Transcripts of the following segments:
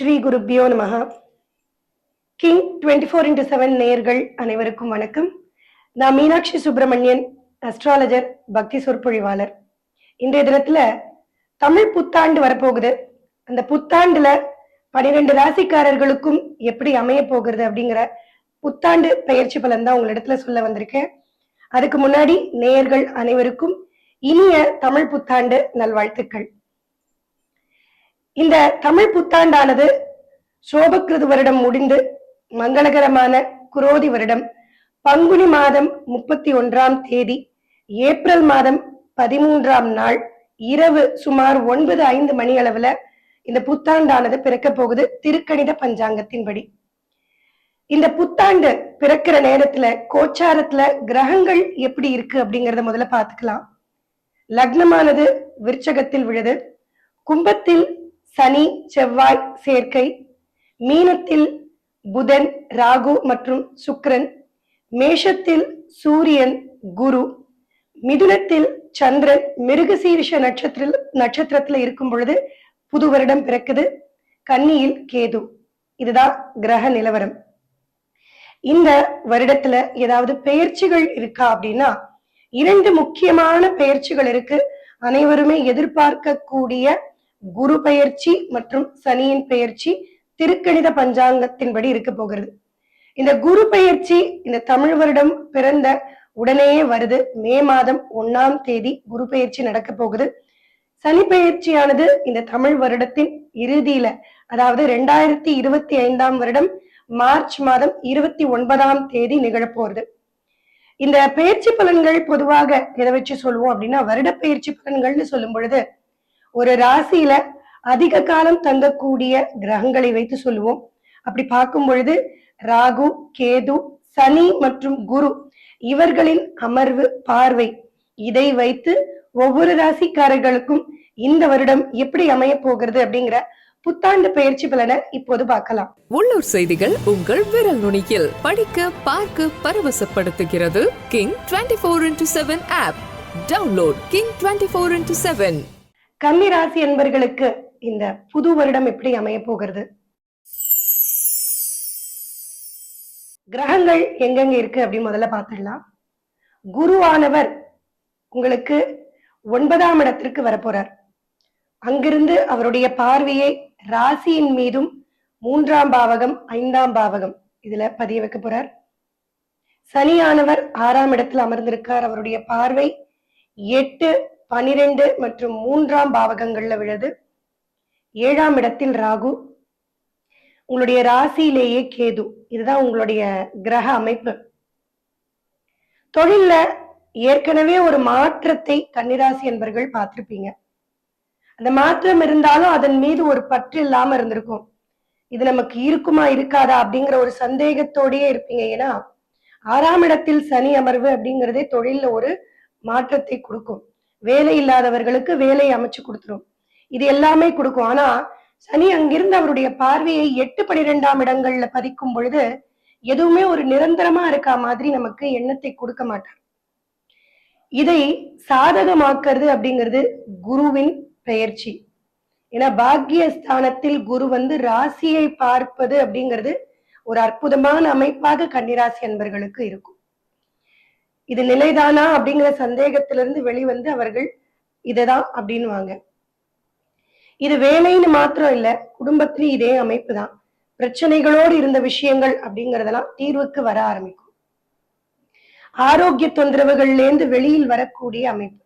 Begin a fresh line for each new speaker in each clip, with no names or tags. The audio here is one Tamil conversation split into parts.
ஸ்ரீ குருப்பியோ நமக King twenty four into seven நேயர்கள் அனைவருக்கும் வணக்கம். நான் மீனாட்சி சுப்பிரமணியன் அஸ்ட்ராலஜர் பக்தி சொற்பொழிவாளர். இன்றைய தினத்துல தமிழ் புத்தாண்டு வரப்போகுது. அந்த புத்தாண்டுல பனிரெண்டு ராசிக்காரர்களுக்கும் எப்படி அமைய போகிறது அப்படிங்கிற புத்தாண்டு பயிற்சி பலன் தான் உங்களிடத்துல சொல்ல வந்திருக்கேன். அதுக்கு முன்னாடி நேயர்கள் அனைவருக்கும் இனிய தமிழ் புத்தாண்டு நல்வாழ்த்துக்கள். இந்த தமிழ் புத்தாண்டானது சோபக்கிருது வருடம் முடிந்து மங்களகரமான குரோதி வருடம். பங்குனி மாதம் முப்பத்தி ஒன்றாம் தேதி ஏப்ரல் மாதம் பதிமூன்றாம் நாள் இரவு சுமார் ஒன்பது ஐந்து மணி அளவுல இந்த புத்தாண்டானது பிறக்க போகுது. திருக்கணித பஞ்சாங்கத்தின்படி இந்த புத்தாண்டு பிறக்கிற நேரத்துல கோச்சாரத்துல கிரகங்கள் எப்படி இருக்கு அப்படிங்கறத முதல்ல பாத்துக்கலாம் லக்னமானது விருச்சகத்தில் விழுது. கும்பத்தில் சனி செவ்வாய் சேர்க்கை. மீனத்தில் புதன் ராகு மற்றும் சுக்ரன் மேஷத்தில் சூரியன் குரு. மிதுனத்தில் சந்திரன். மிருகசீரிஷ நட்சத்திர நட்சத்திரத்துல இருக்கும் பொழுது புது வருடம் பிறக்குது. கன்னியில் கேது. இதுதான் கிரக நிலவரம். இந்த வருடத்துல ஏதாவது பெயர்ச்சிகள் இருக்கா அப்படின்னா இரண்டு முக்கியமான பெயர்ச்சிகள் இருக்கு. அனைவருமே எதிர்பார்க்கக்கூடிய குரு பெயர்ச்சி மற்றும் சனியின் பெயர்ச்சி திருக்கணித பஞ்சாங்கத்தின்படி இருக்க போகிறது. இந்த குரு பெயர்ச்சி இந்த தமிழ் வருடம் பிறந்த உடனேயே வருது. மே மாதம் ஒன்னாம் தேதி குரு பெயர்ச்சி நடக்க போகுது. சனி பெயர்ச்சியானது இந்த தமிழ் வருடத்தின் இறுதியில அதாவது ரெண்டாயிரத்தி இருபத்தி ஐந்தாம் வருடம் மார்ச் மாதம் இருபத்தி ஒன்பதாம் தேதி நிகழப்போகுது இந்த பயிற்சி பலன்கள் பொதுவாக எதை வச்சு சொல்லுவோம் அப்படின்னா வருட பயிற்சி பலன்கள்னு சொல்லும் பொழுது ஒரு ராசியில அதிக காலம் தங்கக்கூடிய கிரகங்களை வைத்து சொல்லுவோம். அப்படி பார்க்கும் பொழுது ராகு கேது சனி மற்றும் குரு இவர்களின் அமர்வு பார்வை. இதை வைத்து ஒவ்வொரு ராசிக்காரர்களுக்கும் இந்த வருடம் எப்படி அமைய போகிறது அப்படிங்கிற புத்தாண்டு பயிற்சி பலனை இப்போது பார்க்கலாம்.
உள்ளூர் செய்திகள் உங்கள் விரல் நுனியில். படிக்க பார்க்க பரவசப்படுத்துகிறது. King twenty four into seven app download King twenty four into seven
கன்னி ராசி என்பர்களுக்கு இந்த புது வருடம் எப்படி அமைய போகிறது? கிரகங்கள் எங்கெங்க இருக்கு அப்படின்னு முதல்ல பார்த்துடலாம். குருவானவர் உங்களுக்கு ஒன்பதாம் இடத்திற்கு வரப்போறார் அங்கிருந்து அவருடைய பார்வையை ராசியின் மீதும் மூன்றாம் பாவகம் ஐந்தாம் பாவகம் இதுல பதிய வைக்க போறார். சனியானவர் ஆறாம் இடத்தில் அமர்ந்திருக்கார். அவருடைய பார்வை எட்டு பனிரெண்டு மற்றும் மூன்றாம் பாவகங்கள்ல விழுது. ஏழாம் இடத்தில் ராகு. உங்களுடைய ராசியிலேயே கேது. இதுதான் உங்களுடைய கிரக அமைப்பு. தொழில்ல ஏற்கனவே ஒரு மாற்றத்தை கன்னிராசி என்பர்கள் பார்த்திருப்பீங்க. அந்த மாற்றம் இருந்தாலும் அதன் மீது ஒரு பற்று இல்லாம இருந்திருக்கும். இது நமக்கு இருக்குமா இருக்காதா அப்படிங்கிற ஒரு சந்தேகத்தோடயே இருப்பீங்க. ஏன்னா ஆறாம் இடத்தில் சனி அமர்வு அப்படிங்கிறதே தொழில்ல ஒரு மாற்றத்தை கொடுக்கும். வேலை இல்லாதவர்களுக்கு வேலை அமைச்சு கொடுத்துரும். இது எல்லாமே கொடுக்கும். ஆனா சனி அங்கிருந்து அவருடைய பார்வையை எட்டு பனிரெண்டாம் இடங்கள்ல பதிக்கும் பொழுது எதுவுமே ஒரு நிரந்தரமா இருக்கா மாதிரி நமக்கு எண்ணத்தை கொடுக்க மாட்டார். இதை சாதகமாக்குறது அப்படிங்கிறது குருவின் பெயர்ச்சி. ஏன்னா பாக்கியஸ்தானத்தில் குரு வந்து ராசியை பார்ப்பது அப்படிங்கிறது ஒரு அற்புதமான அமைப்பாக கன்னிராசி அன்பர்களுக்கு இருக்கும். இது நிலைதானா அப்படிங்கிற சந்தேகத்திலிருந்து வெளிவந்து அவர்கள் இதுதான் அப்படின்னுவாங்க. இது வேலைன்னு மாத்திரம் இல்ல குடும்பத்திலயும் இதே அமைப்பு தான் பிரச்சனைகளோடு இருந்த விஷயங்கள் அப்படிங்கறதெல்லாம் தீர்வுக்கு வர ஆரம்பிக்கும். ஆரோக்கிய தொந்தரவுகள்ல இருந்து வெளியில் வரக்கூடிய அமைப்பு.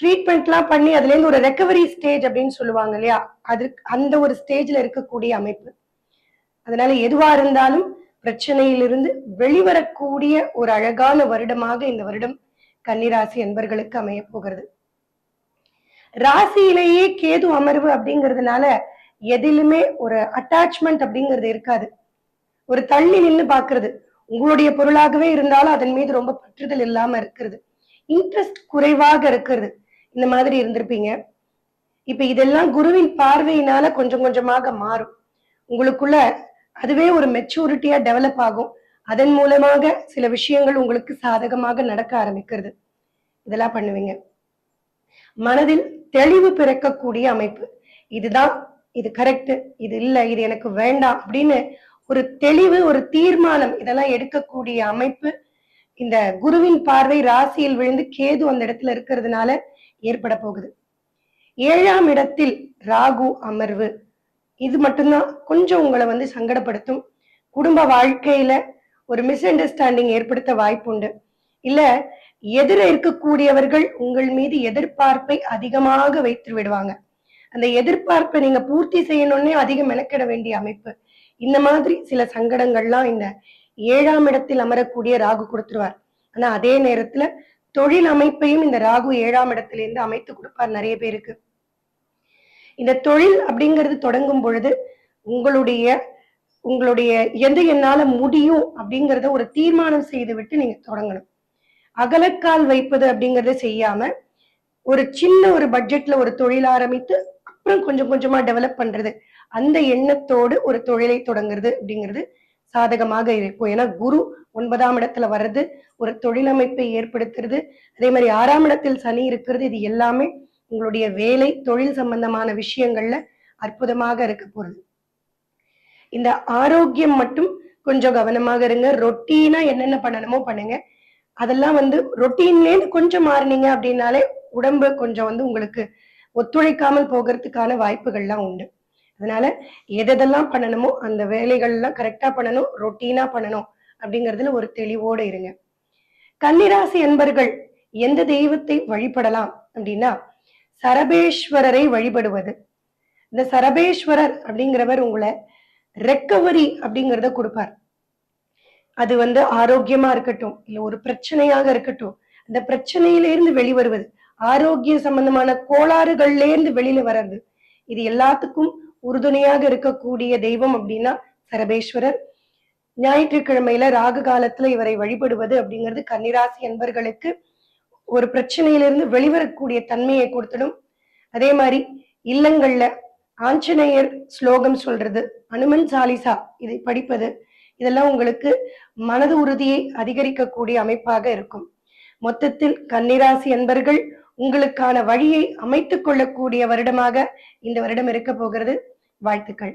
ட்ரீட்மெண்ட்லாம் பண்ணி அதுல இருந்து ஒரு ரெக்கவரி ஸ்டேஜ் அப்படின்னு சொல்லுவாங்க இல்லையா? அது அந்த ஒரு ஸ்டேஜ்ல இருக்கக்கூடிய அமைப்பு. அதனால எதுவா இருந்தாலும் பிரச்சனையிலிருந்து வெளிவரக்கூடிய ஒரு அழகான வருடமாக இந்த வருடம் கன்னிராசி என்பர்களுக்கு அமைய போகிறது. ராசியிலேயே கேது அமர்வு அப்படிங்கிறதுனால எதிலுமே ஒரு அட்டாச்மெண்ட் அப்படிங்கிறது இருக்காது. ஒரு தள்ளி நின்னு பாக்குறது உங்களுடைய பொருளாகவே இருந்தாலும் அதன் மீது ரொம்ப பற்றுதல் இல்லாம இருக்கிறது. இன்ட்ரெஸ்ட் குறைவாக இருக்கிறது. இந்த மாதிரி இருந்திருப்பீங்க. இப்ப இதெல்லாம் குருவின் பார்வையினால கொஞ்சம் கொஞ்சமாக மாறும். உங்களுக்குள்ள அதுவே ஒரு மெச்சூரிட்டியா டெவலப் ஆகும். அதன் மூலமாக சில விஷயங்கள் உங்களுக்கு சாதகமாக நடக்க ஆரம்பிக்கிறது. இதெல்லாம் பண்ணுவீங்க. மனதில் தெளிவு பிறக்கக்கூடிய அமைப்பு. இதுதான் இது கரெக்ட் இது இல்ல இது எனக்கு வேண்டாம் அப்படின்னு ஒரு தெளிவு ஒரு தீர்மானம் இதெல்லாம் எடுக்கக்கூடிய அமைப்பு. இந்த குருவின் பார்வை ராசியில் விழுந்து கேது அந்த இடத்துல இருக்கிறதுனால ஏற்பட போகுது. ஏழாம் இடத்தில் ராகு அமர்வு. இது மட்டும்தான். கொஞ்சம் உங்களை வந்து சங்கடப்படுத்தும். குடும்ப வாழ்க்கையில ஒரு மிஸ் அண்டர்ஸ்டாண்டிங் ஏற்படுத்த வாய்ப்புண்டு. இல்ல எதிர இருக்கக்கூடியவர்கள் உங்கள் மீது எதிர்பார்ப்பை அதிகமாக வைத்து விடுவாங்க. அந்த எதிர்பார்ப்பை நீங்க பூர்த்தி செய்யணும்னே அதிகம் மெனக்கிட வேண்டிய அமைப்பு. இந்த மாதிரி சில சங்கடங்கள்லாம் இந்த ஏழாம் இடத்தில் அமரக்கூடிய ராகு கொடுத்துருவார். ஆனா அதே நேரத்துல தொழில் அமைப்பையும் இந்த ராகு ஏழாம் இடத்திலிருந்து அமைத்து கொடுப்பார் நிறைய பேருக்கு. இந்த தொழில் அப்படிங்கிறது தொடங்கும் பொழுது உங்களுடைய உங்களுடைய எது என்னால முடியும் அப்படிங்கிறத ஒரு தீர்மானம் செய்து விட்டு நீங்க தொடங்கணும். அகலக்கால் வைப்பது அப்படிங்கறத செய்யாம ஒரு சின்ன ஒரு பட்ஜெட்ல ஒரு தொழில் ஆரம்பித்து அப்புறம் கொஞ்சம் கொஞ்சமா டெவலப் பண்றது. அந்த எண்ணத்தோடு ஒரு தொழிலை தொடங்குறது அப்படிங்கிறது சாதகமாக இருக்கும். ஏன்னா குரு ஒன்பதாம் இடத்துல வர்றது ஒரு தொழிலமைப்பை ஏற்படுத்துறது அதே மாதிரி ஆறாம் இடத்தில் சனி இருக்கிறது இது எல்லாமே உங்களுடைய வேலை தொழில் சம்பந்தமான விஷயங்கள்ல அற்புதமாக இருக்க போறது. இந்த ஆரோக்கியம் மட்டும் கொஞ்சம் கவனமாக இருங்க. ரொட்டீனா என்னென்ன பண்ணணுமோ பண்ணுங்க. அதெல்லாம் வந்து ரொட்டீன்லேருந்து கொஞ்சம் மாறினீங்க அப்படின்னாலே உடம்பு கொஞ்சம் வந்து உங்களுக்கு ஒத்துழைக்காமல் போகிறதுக்கான வாய்ப்புகள்லாம் உண்டு. அதனால எதெல்லாம் பண்ணணுமோ அந்த வேலைகள்லாம் கரெக்டா பண்ணணும் ரொட்டீனா பண்ணணும் அப்படிங்கிறதுல ஒரு தெளிவோடு இருங்க. கன்னிராசி என்பர்கள் எந்த தெய்வத்தை வழிபடலாம் அப்படின்னா சரபேஸ்வரரை வழிபடுவது. இந்த சரபேஸ்வரர் அப்படிங்கிறவர் உங்களை ரெக்கவரி அப்படிங்கிறத கொடுப்பார். அது வந்து ஆரோக்கியமா இருக்கட்டும் இல்லை ஒரு பிரச்சனையாக இருக்கட்டும் அந்த பிரச்சனையிலேருந்து வெளிவருவது. ஆரோக்கிய சம்பந்தமான கோளாறுகள்ல இருந்து வெளியில வர்றது. இது எல்லாத்துக்கும் உறுதுணையாக இருக்கக்கூடிய தெய்வம் அப்படின்னா சரபேஸ்வரர். ஞாயிற்றுக்கிழமையில ராகு காலத்துல இவரை வழிபடுவது அப்படிங்கிறது கன்னிராசி என்பர்களுக்கு ஒரு பிரச்சனையிலிருந்து வெளிவரக்கூடிய தன்மையை கொடுத்துடும். அதே மாதிரி இல்லங்கள்ல ஆஞ்சநேயர் ஸ்லோகம் சொல்றது அனுமன் சாலிசா இதை படிப்பது இதெல்லாம் உங்களுக்கு மனது உறுதியை அதிகரிக்கக்கூடிய அமைப்பாக இருக்கும். மொத்தத்தில் கன்னிராசி என்பர்கள் உங்களுக்கான வழியை அமைத்துக் கொள்ளக்கூடிய வருடமாக இந்த வருடம் இருக்க போகிறது. வாழ்த்துக்கள்.